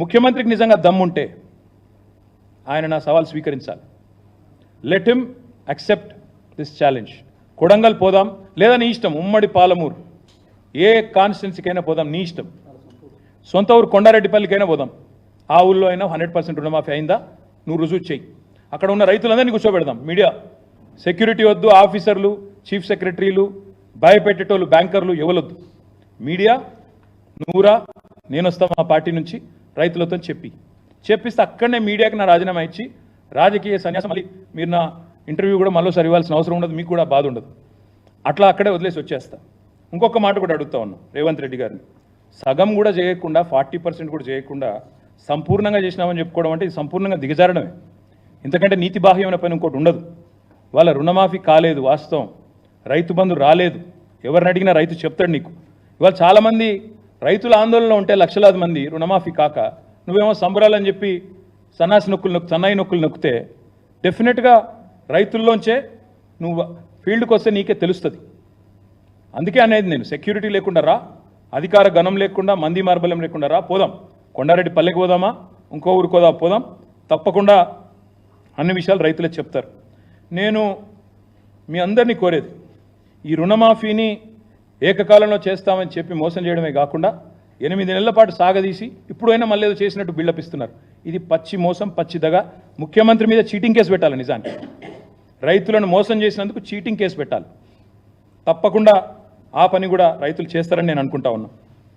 ముఖ్యమంత్రికి నిజంగా దమ్ముంటే ఆయన నా సవాల్ స్వీకరించాలి. Let him accept this challenge Kodangal పోదాం లేదా నీ ఇష్టం ఉమ్మడి పాలమూరు. ఏ కాన్స్టిట్యున్సీకైనా పోదాం నీ ఇష్టం. సొంత ఊరు కొండారెడ్డిపల్లికైనా పోదాం. ఆ ఊళ్ళో అయినా హండ్రెడ్ పర్సెంట్ రుణమాఫీ అయిందా? నువ్వు రుజువు చేయి అక్కడ ఉన్న రైతులందరినీ కూర్చోబెడదాం మీడియా. సెక్యూరిటీ వద్దు ఆఫీసర్లు చీఫ్ సెక్రటరీలు భయపెట్టేటోళ్ళు బ్యాంకర్లు ఎవరొద్దు మీడియా నువ్వురా నేను వస్తా మా పార్టీ నుంచి. రైతులతో చెప్పి. చెప్పిస్తే అక్కడనే మీడియాకి నా రాజీనామా ఇచ్చి రాజకీయ సన్యాసం మళ్ళీ మీరు నా ఇంటర్వ్యూ కూడా మళ్ళీసారి ఇవ్వాల్సిన అవసరం ఉండదు మీకు కూడా బాధ ఉండదు. అట్లా అక్కడే వదిలేసి వచ్చేస్తా. ఇంకొక మాట కూడా అడుగుతా ఉన్నాం రేవంత్ రెడ్డి గారిని. సగం కూడా చేయకుండా ఫార్టీ పర్సెంట్ కూడా చేయకుండా సంపూర్ణంగా చేసినామని చెప్పుకోవడం అంటే ఇది సంపూర్ణంగా దిగజారడమే. ఎందుకంటే నీతి బాహ్యమైన పని ఇంకోటి ఉండదు. వాళ్ళ రుణమాఫీ కాలేదు వాస్తవం. రైతు బంధు రాలేదు. ఎవరిని అడిగినా రైతు చెప్తాడు నీకు. ఇవాళ చాలామంది రైతుల ఆందోళనలో ఉంటే లక్షలాది మంది రుణమాఫీ కాక నువ్వేమో సంబరాలని చెప్పి సన్నాసి నొక్కులు నొక్కు సన్నాయి నొక్కులు నొక్కితే డెఫినెట్గా రైతుల్లోంచే నువ్వు ఫీల్డ్కి వస్తే నీకే తెలుస్తుంది. అందుకే అనేది నేను సెక్యూరిటీ లేకుండా రా అధికార గణం లేకుండా మంది మార్బలం లేకుండా రా పోదాం. కొండారెడ్డి పల్లెకి పోదామా ఇంకో ఊరికి పోదా పోదాం. తప్పకుండా అన్ని విషయాలు రైతులే చెప్తారు. నేను మీ అందరినీ కోరేది ఈ రుణమాఫీని ఏకకాలంలో చేస్తామని చెప్పి మోసం చేయడమే కాకుండా ఎనిమిది నెలల పాటు సాగదీసి ఇప్పుడైనా మళ్ళీ ఏదో చేసినట్టు బిల్డప్ ఇస్తున్నారు. ఇది పచ్చి మోసం పచ్చిదగ ముఖ్యమంత్రి మీద చీటింగ్ కేసు పెట్టాలి నిజానికి. రైతులను మోసం చేసినందుకు చీటింగ్ కేసు పెట్టాలి. తప్పకుండా ఆ పని కూడా రైతులు చేస్తారని నేను అనుకుంటా ఉన్నా.